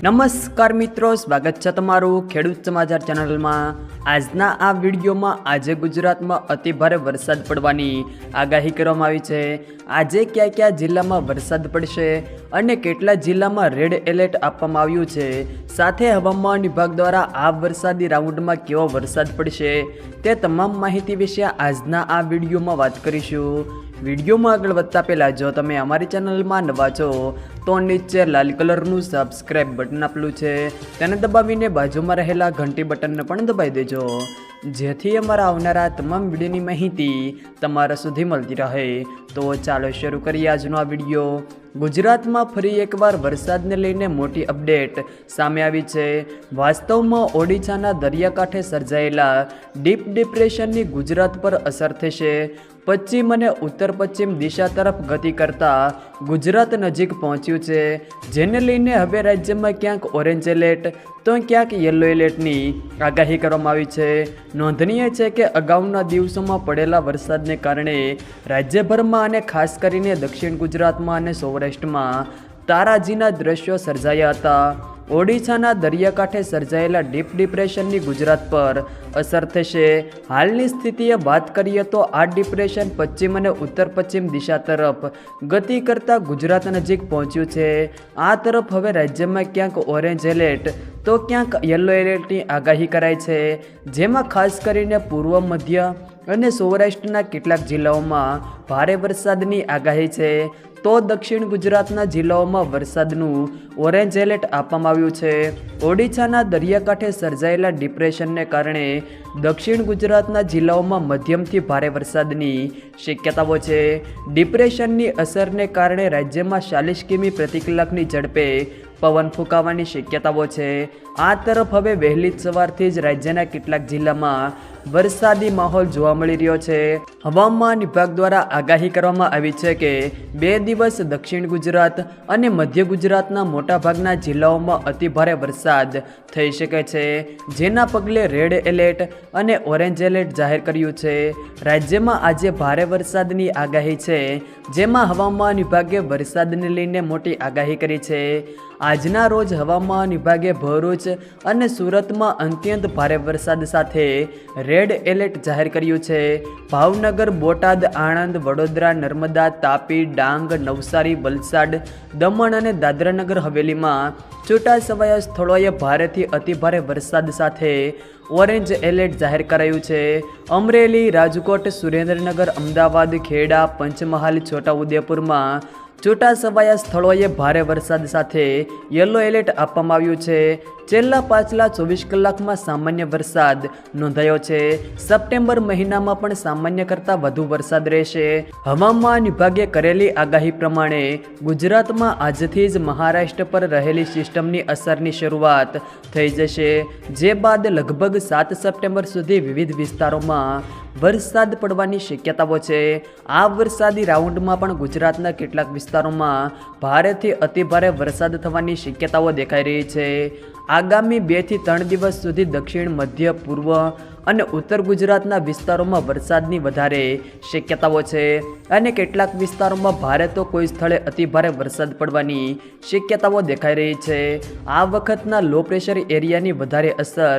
નમસ્કાર મિત્રો સ્વાગત છે તમારું ખેડૂત સમાચાર ચેનલમાં. આજના આ વિડીયોમાં આજે ગુજરાતમાં અતિભારે વરસાદ પડવાની આગાહી કરવામાં આવી છે. આજે કયા કયા જિલ્લામાં વરસાદ પડશે અને કેટલા જિલ્લામાં રેડ એલર્ટ આપવામાં આવ્યું છે. સાથે હવામાન વિભાગ દ્વારા આ વરસાદી રાઉન્ડમાં કેવો વરસાદ પડશે તે તમામ માહિતી વિશે આજના આ વિડીયોમાં વાત કરીશું. વિડીયોમાં આગળ વધતા પહેલાં જો તમે અમારી ચેનલમાં નવા છો, તો નીચે લાલ કલરનું સબસ્ક્રાઇબ બટન આપેલું છે. તેને દબાવીને બાજુમાં રહેલા ઘંટી બટનને પણ દબાવી દેજો. જેથી અમારા આવનારા તમામ વિડીયોની માહિતી તમારા સુધી મળતી રહે. તો ચાલો શરૂ કરીએ આજનો આ વીડિયો. ગુજરાતમાં ફરી એકવાર વરસાદને લઈને મોટી અપડેટ સામે આવી છે. વાસ્તવમાં ઓડિશાના દરિયાકાંઠે સર્જાયેલા ડીપ ડિપ્રેશનની ગુજરાત પર અસર થશે. પશ્ચિમ અને ઉત્તર પશ્ચિમ દિશા તરફ ગતિ કરતા ગુજરાત નજીક પહોંચ્યું છે, જેને લઈને હવે રાજ્યમાં ક્યાંક ઓરેન્જ એલર્ટ તો ક્યાંક યલો એલર્ટની આગાહી કરવામાં આવી છે. નોંધનીય છે કે અગાઉના દિવસોમાં પડેલા વરસાદને કારણે રાજ્યભરમાં અને ખાસ કરીને દક્ષિણ ગુજરાતમાં અને સૌરાષ્ટ્રમાં તારાજીના દ્રશ્યો સર્જાયા હતા. ઓડિશાના દરિયાકાંઠે સર્જાયેલા ડીપ ડિપ્રેશનની ગુજરાત પર અસર થશે. હાલની સ્થિતિએ વાત કરીએ તો આ ડિપ્રેશન પશ્ચિમ અને ઉત્તર પશ્ચિમ દિશા તરફ ગતિ કરતાં ગુજરાત નજીક પહોંચ્યું છે. આ તરફ હવે રાજ્યમાં ક્યાંક ઓરેન્જ એલર્ટ તો ક્યાંક યલો એલર્ટની આગાહી કરાઈ છે. જેમાં ખાસ કરીને પૂર્વ મધ્ય અને સૌરાષ્ટ્રના કેટલાક જિલ્લાઓમાં ભારે વરસાદની આગાહી છે, તો દક્ષિણ ગુજરાતના જિલ્લાઓમાં વરસાદનું ઓરેન્જ એલર્ટ આપવામાં આવ્યું છે. ઓડિશાના દરિયાકાંઠે સર્જાયેલા ડિપ્રેશનને કારણે દક્ષિણ ગુજરાતના જિલ્લાઓમાં મધ્યમથી ભારે વરસાદની શક્યતાઓ છે. ડિપ્રેશનની અસરને કારણે રાજ્યમાં ચાલીસ કિમી પ્રતિ કલાકની ઝડપે પવન ફૂંકાવાની શક્યતાઓ છે. આ તરફ હવે વહેલી સવારથી જ રાજ્યના કેટલાક જિલ્લામાં વરસાદી માહોલ જોવા મળી રહ્યો છે. હવામાન વિભાગ દ્વારા આગાહી કરવામાં આવી છે કે, બે દિવસ દક્ષિણ ગુજરાત અને મધ્ય ગુજરાતના મોટાભાગના જિલ્લાઓમાં અતિભારે વરસાદ થઈ શકે છે, જેના પગલે રેડ એલર્ટ અને ઓરેન્જ એલર્ટ જાહેર કર્યું છે. રાજ્યમાં આજે ભારે વરસાદની આગાહી છે, જેમાં હવામાન વિભાગે વરસાદને લઈને મોટી આગાહી કરી છે. આજના રોજ હવામાન વિભાગે ભરૂચ અને સુરતમાં અત્યંત ભારે વરસાદ સાથે રેડ એલર્ટ જાહેર કર્યું છે. ભાવનગર, બોટાદ, આણંદ, વડોદરા, નર્મદા, તાપી, ડાંગ, નવસારી, વલસાડ, દમણ અને દાદરાનગર હવેલીમાં છૂટાછવાયા સ્થળોએ ભારેથી અતિભારે વરસાદ સાથે ઓરેન્જ એલર્ટ જાહેર કરાયું છે. અમરેલી, રાજકોટ, સુરેન્દ્રનગર, અમદાવાદ, ખેડા, પંચમહાલ, છોટાઉદેપુરમાં છૂટાછવાયા સ્થળોએ ભારે વરસાદ સાથે યલો એલર્ટ આપવામાં આવ્યું છે. છેલ્લા પાછલા ચોવીસ કલાકમાં સામાન્ય વરસાદ નોંધાયો છે. સપ્ટેમ્બર મહિનામાં પણ સામાન્ય કરતાં વધુ વરસાદ રહેશે. હવામાન વિભાગે કરેલી આગાહી પ્રમાણે ગુજરાતમાં આજથી જ મહારાષ્ટ્ર પર રહેલી સિસ્ટમની અસરની શરૂઆત થઈ જશે. જે બાદ લગભગ સાત સપ્ટેમ્બર સુધી વિવિધ વિસ્તારોમાં વરસાદ પડવાની શક્યતાઓ છે. આ વરસાદી રાઉન્ડમાં પણ ગુજરાતના કેટલાક વિસ્તારોમાં ભારેથી અતિભારે વરસાદ થવાની શક્યતાઓ દેખાઈ રહી છે. આગામી બેથી ત્રણ દિવસ સુધી દક્ષિણ, મધ્ય, પૂર્વ અને ઉત્તર ગુજરાતના વિસ્તારોમાં વરસાદની વધારે શક્યતાઓ છે અને કેટલાક વિસ્તારોમાં ભારે તો કોઈ સ્થળે અતિભારે વરસાદ પડવાની શક્યતાઓ દેખાઈ રહી છે. આ વખતના લો પ્રેશર એરિયાની વધારે અસર